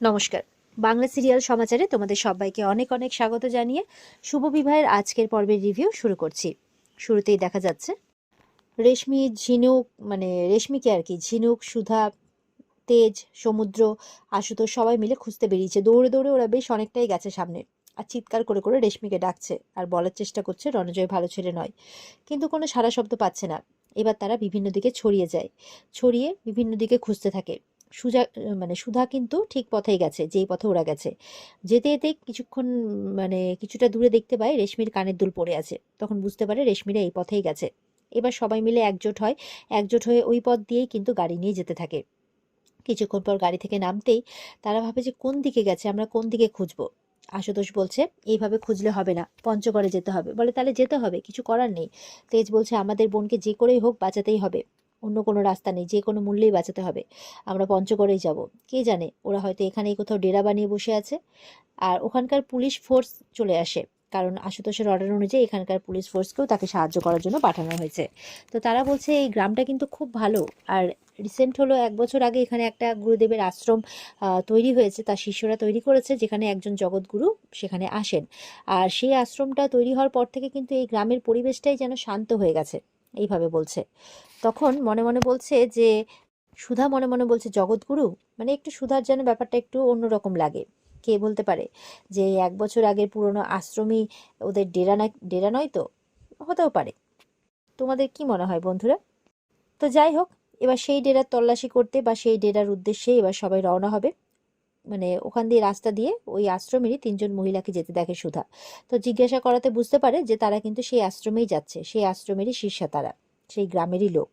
নমস্কার। বাংলা সিরিয়াল সমাচারে তোমাদের সবাইকে অনেক অনেক স্বাগত জানিয়ে শুভ বিবাহের আজকের পর্বের রিভিউ শুরু করছি। শুরুতেই দেখা যাচ্ছে, রেশমি, ঝিনুক মানে রেশমিকে আর কি, ঝিনুক, সুধা, তেজ, সমুদ্র, আশুতোষ সবাই মিলে খুঁজতে বেরিয়েছে। দৌড়ে দৌড়ে ওরা বেশ অনেকটাই গেছে সামনে আর চিৎকার করে করে রেশমিকে ডাকছে আর বলার চেষ্টা করছে রণজয় ভালো ছেলে নয়। কিন্তু কোনো সারা শব্দ পাচ্ছে না। এবার তারা বিভিন্ন দিকে ছড়িয়ে যায়, ছড়িয়ে বিভিন্ন দিকে খুঁজতে থাকে। সুজা মানে সুধা কিন্তু ঠিক পথেই গেছে, যেই পথে ওরা গেছে। যেতে যেতে কিছুক্ষণ মানে কিছুটা দূরে দেখতে পায় রেশমির কানের দুল পড়ে আছে। তখন বুঝতে পারে রেশমিরা এই পথেই গেছে। এবার সবাই মিলে একজোট হয়। একজোট হয়ে ওই পথ দিয়েই কিন্তু গাড়ি নিয়ে যেতে থাকে। কিছুক্ষণ পর গাড়ি থেকে নামতেই তারা ভাবে যে কোন দিকে গেছে, আমরা কোন দিকে খুঁজবো? আশুতোষ বলছে, এইভাবে খুঁজলে হবে না। পঞ্চগড়ে যেতে হবে। বলে, তাহলে যেতে হবে, কিছু করার নেই। তেজ বলছে, আমাদের বোনকে যে করেই হোক বাঁচাতেই হবে। অন্য কোনো রাস্তা নেই, যে কোনো মূল্যেই বাঁচাতে হবে। আমরা পঞ্চগড়েই যাব। কে জানে, ওরা হয়তো এখানেই কোথাও ডেরা বানিয়ে বসে আছে। আর ওখানকার পুলিশ ফোর্স চলে আসে, কারণ আশুতোষের অর্ডার অনুযায়ী এখানকার পুলিশ ফোর্সকেও তাকে সাহায্য করার জন্য পাঠানো হয়েছে। তো তারা বলছে, এই গ্রামটা কিন্তু খুব ভালো। আর রিসেন্ট হলো এক বছর আগে এখানে একটা গুরুদেবের আশ্রম তৈরি হয়েছে। তার শিষ্যরা তৈরি করেছে, যেখানে একজন জগৎগুরু সেখানে আসেন। আর সেই আশ্রমটা তৈরি হওয়ার পর থেকে কিন্তু এই গ্রামের পরিবেশটাই যেন শান্ত হয়ে গেছে। এইভাবে বলছে। তখন মনে মনে বলছে যে, সুধা মনে মনে বলছে জগৎগুরু মানে একটু সুধার যেন ব্যাপারটা একটু অন্যরকম লাগে। কে বলতে পারে? যে এক বছর আগের পুরনো আশ্রমই ওদের ডেরা না, ডেরা নয় তো? হতেও পারে। তোমাদের কি মনে হয় বন্ধুরা? তো যাই হোক, এবার সেই ডেরার তল্লাশি করতে বা সেই ডেরার উদ্দেশ্যে এবার সবাই রওনা হবে। মানে ওখান দিয়ে রাস্তা দিয়ে ওই আশ্রমেরই তিনজন মহিলাকে যেতে দেখে সুধা। তো জিজ্ঞাসা করাতে বুঝতে পারে যে তারা কিন্তু সেই আশ্রমেই যাচ্ছে, সেই আশ্রমেরই শীর্ষা তারা, সেই গ্রামেরই লোক।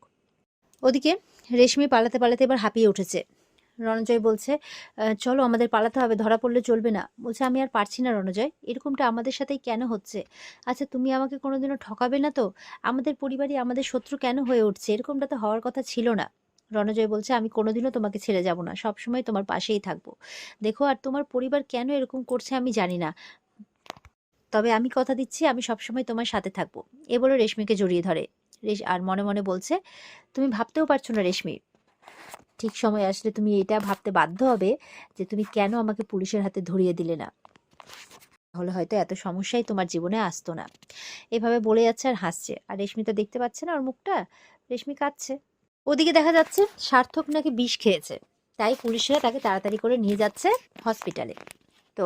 ওদিকে রেশমি পালাতে পালাতে এবার হাঁপিয়ে উঠেছে। রণজয় বলছে চলো আমাদের পালাতে হবে, ধরা পড়লে চলবে না। বলছে, আমি আর পারছি না রণজয়, এরকমটা আমাদের সাথেই কেন হচ্ছে? আচ্ছা তুমি আমাকে কোনোদিনও ঠকাবে না তো? আমাদের পরিবারই আমাদের শত্রু কেন হয়ে উঠছে? এরকমটা তো হওয়ার কথা ছিল না। রণজয় বলছে, আমি কোনোদিনও তোমাকে ছেড়ে যাব না, সবসময় তোমার পাশেই থাকব। দেখো, আর তোমার পরিবার কেন এরকম করছে আমি জানি না। তবে আমি কথা দিচ্ছি, আমি সবসময় তোমার সাথে থাকব। এ বলে রেশমিকে জড়িয়ে ধরে। রেশ আর মনে মনে বলছে, তুমি ভাবতেও পারছ না রেশমি। ঠিক সময় আসলে তুমি এটা ভাবতে বাধ্য হবে যে তুমি কেন আমাকে পুলিশের হাতে ধরিয়ে দিলে না। তাহলে হয়তো এত সমস্যাই তোমার জীবনে আসতো না। এভাবে বলে যাচ্ছে আর হাসছে। আর রেশমি তো দেখতে পাচ্ছে না ওর মুখটা। রেশমি কাঁদছে। ওদিকে দেখা যাচ্ছে সার্থক নাকি বিষ খেয়েছে। তাই পুলিশরা তাকে তাড়াতাড়ি করে নিয়ে যাচ্ছে হসপিটালে তো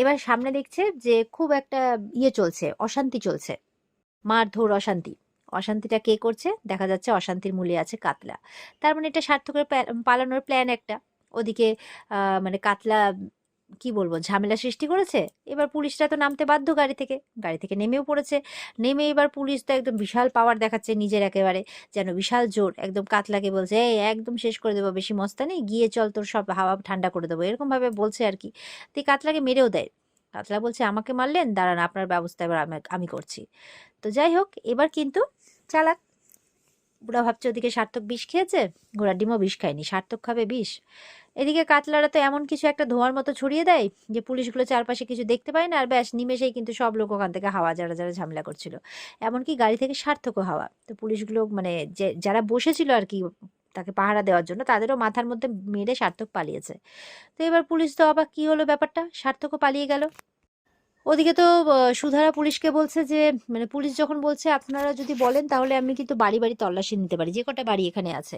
এবার সামনে দেখছে যে খুব একটা ইয়ে চলছে, অশান্তি চলছে। মারধর, অশান্তি। অশান্তিটা কে করছে? দেখা যাচ্ছে অশান্তির মূলে আছে কাতলা। তার মানে এটা সার্থকের পালানোর প্ল্যান একটা। ওদিকে মানে কাতলা কি বলব, ঝামেলা সৃষ্টি করেছে। এবার পুলিশরা তো নামতে বাধ্য গাড়ি থেকে। গাড়ি থেকে নেমেও পড়েছে। নেমে এবার পুলিশ তো একদম বিশাল পাওয়ার দেখাচ্ছে নিজের একেবারে। যেন বিশাল জোর, একদম কাতলাকে বলছে, এই, একদম শেষ করে দেবো, বেশি মস্তা নেই, গিয়ে চল তোর সব হাওয়া ঠান্ডা করে দেবো। এরকমভাবে বলছে আর কি। তো কাতলাকে মেরেও দেয়। কাতলা বলছে, আমাকে মারলেন? দাঁড়ান, আপনার ব্যবস্থা এবার আমি করছি। তো যাই হোক, এবার কিন্তু চালাক। বুড়া ভাবছে ওদিকে সার্থক বিষ খেয়েছে ঘোড়ার ডিমও বিষ খায়নি, সার্থক খাবে বিষ। এদিকে কাতলারা তো এমন কিছু একটা ধোঁয়ার মতো ছড়িয়ে দেয় যে পুলিশগুলো চারপাশে কিছু দেখতে পায় না আর ব্যাস নিমেষেই কিন্তু সব লোক ওখান থেকে হাওয়া যারা যারা ঝামেলা করছিল। এমনকি গাড়ি থেকে সার্থক হাওয়া। তো পুলিশগুলো মানে যে, যারা বসেছিল আর কি তাকে পাহারা দেওয়ার জন্য তাদেরও মাথার মধ্যে মেরে সার্থক পালিয়েছে। তো এবার পুলিশ তো আবার কি হলো ব্যাপারটা? সার্থকও পালিয়ে গেল। ওদিকে তো সুধারা পুলিশকে বলছে যে মানে পুলিশ যখন বলছে, আপনারা যদি বলেন তাহলে আমি কিন্তু বাড়ি বাড়ি তল্লাশি নিতে পারি, যে কটা বাড়ি এখানে আছে।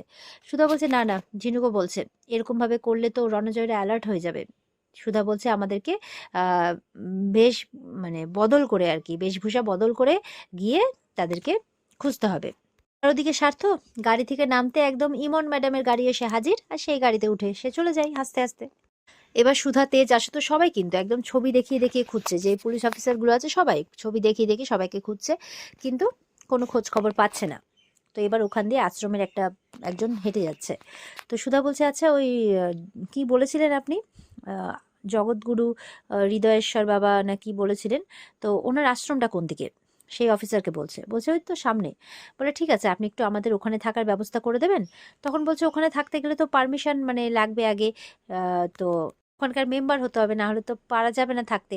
সুধা বলছে, না না, ঝিনুকও বলছে এরকম ভাবে করলে তো রণজয়রা অ্যালার্ট হয়ে যাবে। সুধা বলছে, আমাদেরকে বেশ মানে বদল করে আর কি, বেশভূষা বদল করে গিয়ে তাদেরকে খুঁজতে হবে। আর ওদিকে স্বার্থ গাড়ি থেকে নামতে একদম ইমন ম্যাডামের গাড়ি এসে হাজির, আর সেই গাড়িতে উঠে সে চলে যায় হাসতে হাসতে। এবার সুধা তেজ আসে তো সবাই কিন্তু একদম ছবি দেখিয়ে দেখিয়ে খুঁজছে। যে পুলিশ অফিসারগুলো আছে সবাই ছবি দেখিয়ে দেখিয়ে সবাইকে খুঁজছে, কিন্তু কোনো খোঁজ খবর পাচ্ছে না। তো এবার ওখান দিয়ে আশ্রমের একটা, একজন হেঁটে যাচ্ছে। তো সুধা বলছে আচ্ছা ওই কি বলেছিলেন আপনি? জগৎগুরু হৃদয়েশ্বর বাবা না কি বলেছিলেন? তো ওনার আশ্রমটা কোন দিকে? সেই অফিসারকে বলছে। বলছে, ওই তো সামনে। বলে, ঠিক আছে, আপনি একটু আমাদের ওখানে থাকার ব্যবস্থা করে দেবেন? তখন বলছে, ওখানে থাকতে গেলে তো পারমিশন মানে লাগবে আগে। তো ওখানকার মেম্বার হতে হবে, না হলে তো পারা যাবে না থাকতে।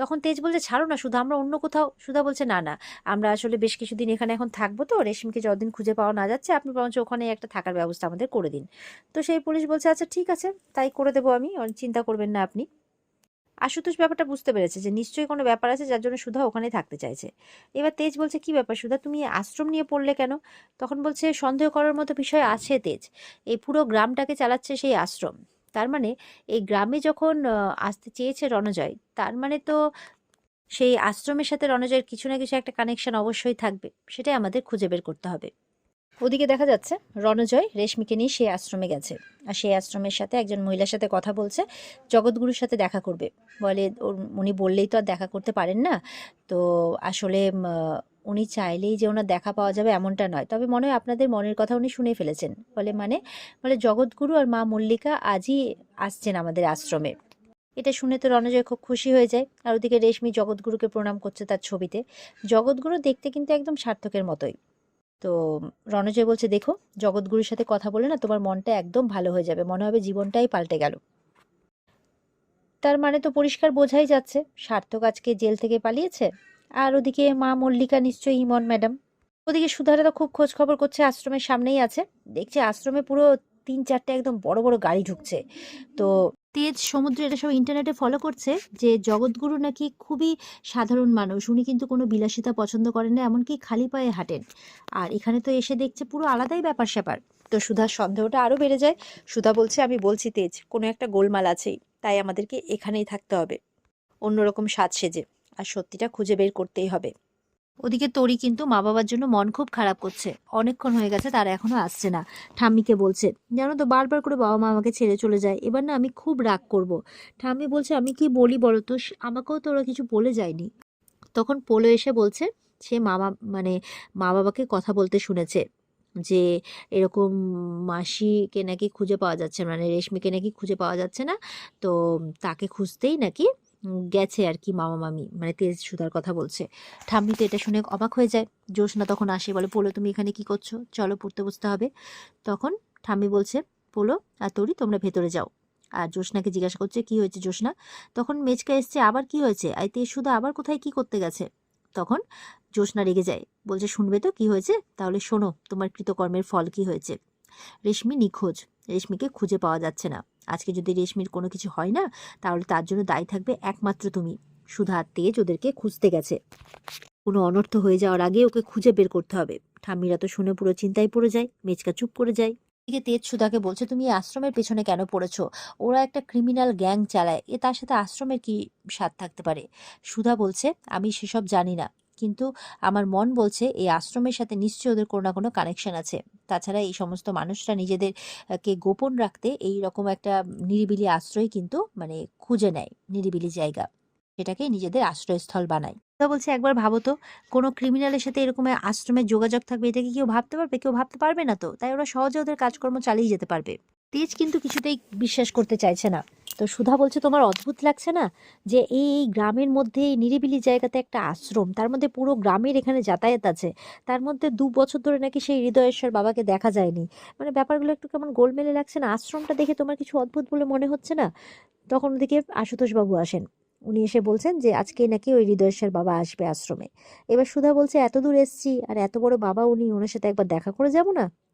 তখন তেজ বলছে, ছাড়ো না, শুধু আমরা অন্য কোথাও, সুধা বলছে, না না, আমরা আসলে বেশ কিছুদিন এখানে এখন থাকব তো, রেশমিকে যতদিন খুঁজে পাওয়া না যাচ্ছে, আপনি বরঞ্চ ওখানে একটা থাকার ব্যবস্থা আমাদের করে দিন। তো সেই পুলিশ বলছে আচ্ছা ঠিক আছে, তাই করে দেবো আমি চিন্তা করবেন না আপনি। আশুতোষ ব্যাপারটা বুঝতে পেরেছে যে নিশ্চয়ই কোনো ব্যাপার আছে যার জন্য সুধা ওখানেই থাকতে চাইছে। এবার তেজ বলছে, কি ব্যাপার সুধা, তুমি আশ্রম নিয়ে পড়লে কেন? তখন বলছে, সন্দেহ করার মতো বিষয় আছে তেজ। এই পুরো গ্রামটাকে চালাচ্ছে সেই আশ্রম। তার মানে এই গ্রামে যখন আসতে চেয়েছে রণজয়, তার মানে তো সেই আশ্রমের সাথে রণজয়ের কিছু না কিছু একটা কানেকশন অবশ্যই থাকবে, সেটাই আমাদের খুঁজে বের করতে হবে। ওদিকে দেখা যাচ্ছে, রণজয় রেশমিকে নিয়ে সেই আশ্রমে গেছে, আর সেই আশ্রমের সাথে একজন মহিলার সাথে কথা বলছে, জগৎগুরুর সাথে দেখা করবে। বলে উনি বললেই তো আর দেখা করতে পারেন না। তো আসলে উনি চাইলেই যে ওনার দেখা পাওয়া যাবে এমনটা নয়। তবে মনে হয় আপনাদের মনের কথা উনি শুনে ফেলেছেন। বলে মানে বলে জগৎগুরু আর মা মল্লিকা আজই আসছেন আমাদের আশ্রমে। এটা শুনে তো রণজয় খুব খুশি হয়ে যায়। আর ওদিকে রেশমি জগৎগুরুকে প্রণাম করছে তার ছবিতে। জগৎগুরু দেখতে কিন্তু একদম সার্থকের মতোই। তো রণজয় বলছে, দেখো, জগৎগুরুর সাথে কথা বলে না তোমার মনটা একদম ভালো হয়ে যাবে। মনে হবে জীবনটাই পাল্টে গেল। তার মানে তো পরিষ্কার বোঝাই যাচ্ছে। সার্থক আজকে জেল থেকে পালিয়েছে? আর ওদিকে মা মল্লিকা নিশ্চয়ই ইমন, ম্যাডাম। ওদিকে সুধারা তো খুব খোঁজ খবর করছে, আশ্রমের সামনেই আছে। দেখছে আশ্রমে পুরো তিন চারটে একদম বড় বড় গাড়ি ঢুকছে। তো তেজ সমুদ্র এটা সব ইন্টারনেটে ফলো করছে যে জগৎগুরু নাকি খুবই সাধারণ মানুষ। উনি কিন্তু কোনো বিলাসিতা পছন্দ করেন না, এমনকি খালি পায়ে হাঁটেন। আর এখানে তো এসে দেখছে পুরো আলাদাই ব্যাপার স্যাপার। তো সুধার সন্দেহটা আরও বেড়ে যায়। সুধা বলছে, আমি বলছি তেজ, কোনো একটা গোলমাল আছেই, তাই আমাদেরকে এখানেই থাকতে হবে। অন্যরকম সাজ সেজে আর সত্যিটা খুঁজে বের করতেই হবে। ওদিকে তরি কিন্তু মা বাবার জন্য মন খুব খারাপ করছে। অনেকক্ষণ হয়ে গেছে, তারা এখনও আসছে না। ঠাম্মিকে বলছে, জানো তো, বারবার করে বাবা মা আমাকে ছেড়ে চলে যায়। এবার না আমি খুব রাগ করব। ঠাম্মি বলছে, আমি কি বলি বলো তো? আমাকেও তো ওরা কিছু বলে যায়নি। তখন পোলো এসে বলছে, সে মামা মানে মা বাবাকে কথা বলতে শুনেছে যে এরকম মাসিকে নাকি খুঁজে পাওয়া যাচ্ছে মানে রেশমিকে নাকি খুঁজে পাওয়া যাচ্ছে না। তো তাকে খুঁজতেই নাকি গেছে আর কি মামা মামি মানে তেজ সুধার কথা বলছে। ঠাম্মি তো এটা শুনে অবাক হয়ে যায়। জ্যোৎস্না তখন আসে, বলে, পোলো, তুমি এখানে কি করছ? চলো, পড়তে বসতে হবে। তখন ঠাম্মি বলছে, পোলো আর তরি, তোমরা ভেতরে যাও। আর জ্যোৎস্নাকে জিজ্ঞাসা করছে, কি হয়েছে জ্যোৎস্না তখন মেচকা এসছে, আবার কি হয়েছে? আর তেজ সুধা আবার কোথায় কি করতে গেছে? তখন জ্যোৎস্না রেগে যায়, বলছে, শুনবে তো, কি হয়েছে? তাহলে শোনো, তোমার কৃতকর্মের ফল কি হয়েছে? রেশমি নিখোঁজ, রেশমিকে খুঁজে পাওয়া যাচ্ছে না। আজকে যদি রেশমির কোনো কিছু হয় না, তাহলে তার জন্য দায়ী থাকবে একমাত্র তুমি। সুধা তেজ ওদেরকে খুঁজতে গেছে। কোনো অনর্থ হয়ে যাওয়ার আগে ওকে খুঁজে বের করতে হবে। ঠাম্মিরা তো শুনে পুরো চিন্তায় পড়ে যায় মেচকা চুপ করে যায়। এদিকে তেজ সুধাকে বলছে, তুমি আশ্রমের পেছনে কেন পড়েছো? ওরা একটা ক্রিমিনাল গ্যাং চালায়, এ তার সাথে আশ্রমের কি স্বাদ থাকতে পারে? সুধা বলছে, আমি সেসব জানি না। কিন্তু আমার মন বলছে এই আশ্রমের সাথে নিশ্চয়ই ওদের কোনো না কোনো কানেকশন আছে। তাছাড়া এই সমস্ত মানুষরা নিজেদের আহ, কে গোপন রাখতে এই রকম একটা নিরিবিলি আশ্রয় কিন্তু মানে খুঁজে নেয় নিরিবিলি জায়গা। সেটাকে নিজেদের আশ্রয়স্থল বানায়। বলছে একবার ভাবো তো কোনো ক্রিমিনালের সাথে এরকম আশ্রমের যোগাযোগ থাকবে এটা কি কেউ ভাবতে পারবে? কেউ ভাবতে পারবে না তো তাই ওরা সহজে ওদের কাজকর্ম চালিয়ে যেতে পারবে। তেজ কিন্তু কিছুতেই বিশ্বাস করতে চাইছে না। তো সুধা বলছে, তোমার অদ্ভুত লাগছে না যে এই গ্রামের মধ্যে এই নিরিবিলি জায়গাতে একটা আশ্রম, তার মধ্যে পুরো গ্রামের এখানে যাতায়াত আছে, তার মধ্যে দু বছর ধরে নাকি সেই হৃদয়েশ্বর বাবাকে দেখা যায়নি। মানে ব্যাপারগুলো একটু কেমন গোলমেলে লাগছে না? আশ্রমটা দেখে তোমার কিছু অদ্ভুত বলে মনে হচ্ছে না? তখন ওদিকে আশুতোষ বাবু আসেন। উনি এসে বলছেন যে, আজকে নাকি ওই হৃদয়েশ্বর বাবা আসবে আশ্রমে। এবার সুধা বলছে এত দূর এসছি, আর এত বড় বাবা উনি, ওনার সাথে একবার দেখা করে যাব না?